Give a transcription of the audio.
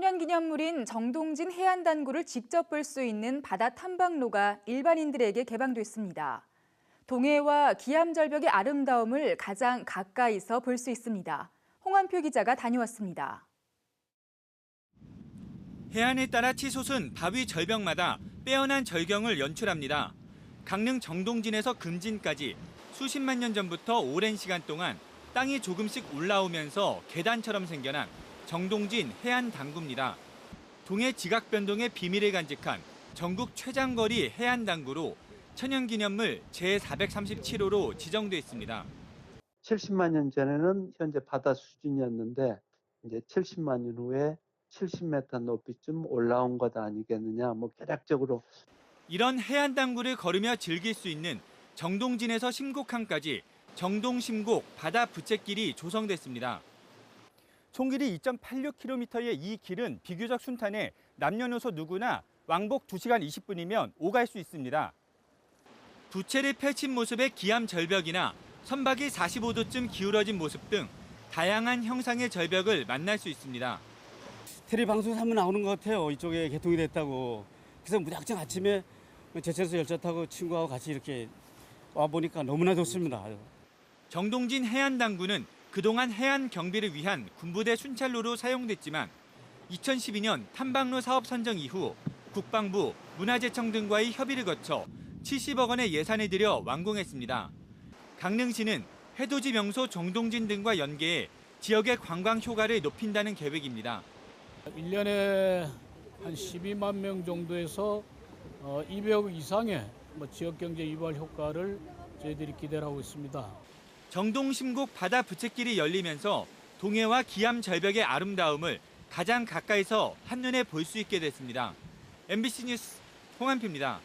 천연기념물인 정동진 해안단구를 직접 볼 수 있는 바다 탐방로가 일반인들에게 개방됐습니다. 동해와 기암절벽의 아름다움을 가장 가까이서 볼 수 있습니다. 홍한표 기자가 다녀왔습니다. 해안에 따라 치솟은 바위 절벽마다 빼어난 절경을 연출합니다. 강릉 정동진에서 금진까지 수십만 년 전부터 오랜 시간 동안 땅이 조금씩 올라오면서 계단처럼 생겨난 정동진 해안 당구입니다. 동해 지각 변동의 비밀을 간직한 전국 최장거리 해안 당구로 천연기념물 제437호로 지정돼 있습니다. 70만 년 전에는 현재 바다 수준이었는데 이제 70만 년 후에 70m 높이쯤 올라온 것 아니겠느냐 뭐 대략적으로 이런 해안 당구를 걸으며 즐길 수 있는 정동진에서 심곡항까지 정동심곡 바다 부채길이 조성됐습니다. 총 길이 2.86km의 이 길은 비교적 순탄해 남녀노소 누구나 왕복 2시간 20분이면 오갈 수 있습니다. 부채를 펼친 모습의 기암 절벽이나 선박이 45도쯤 기울어진 모습 등 다양한 형상의 절벽을 만날 수 있습니다. 테레비 방송에서 한번 나오는 것 같아요. 이쪽에 개통이 됐다고. 그래서 무작정 아침에 제철소 열차 타고 친구하고 같이 이렇게 와 보니까 너무나 좋습니다. 정동진 해안당구는 그동안 해안 경비를 위한 군부대 순찰로로 사용됐지만 2012년 탐방로 사업 선정 이후 국방부, 문화재청 등과의 협의를 거쳐 70억 원의 예산을 들여 완공했습니다. 강릉시는 해돋이 명소 정동진 등과 연계해 지역의 관광 효과를 높인다는 계획입니다. 1년에 한 12만 명 정도에서 어, 200억 이상의 뭐 지역 경제 유발 효과를 저희들이 기대를 하고 있습니다. 정동심곡 바다 부채길이 열리면서 동해와 기암 절벽의 아름다움을 가장 가까이서 한눈에 볼 수 있게 됐습니다. MBC 뉴스 홍한표입니다.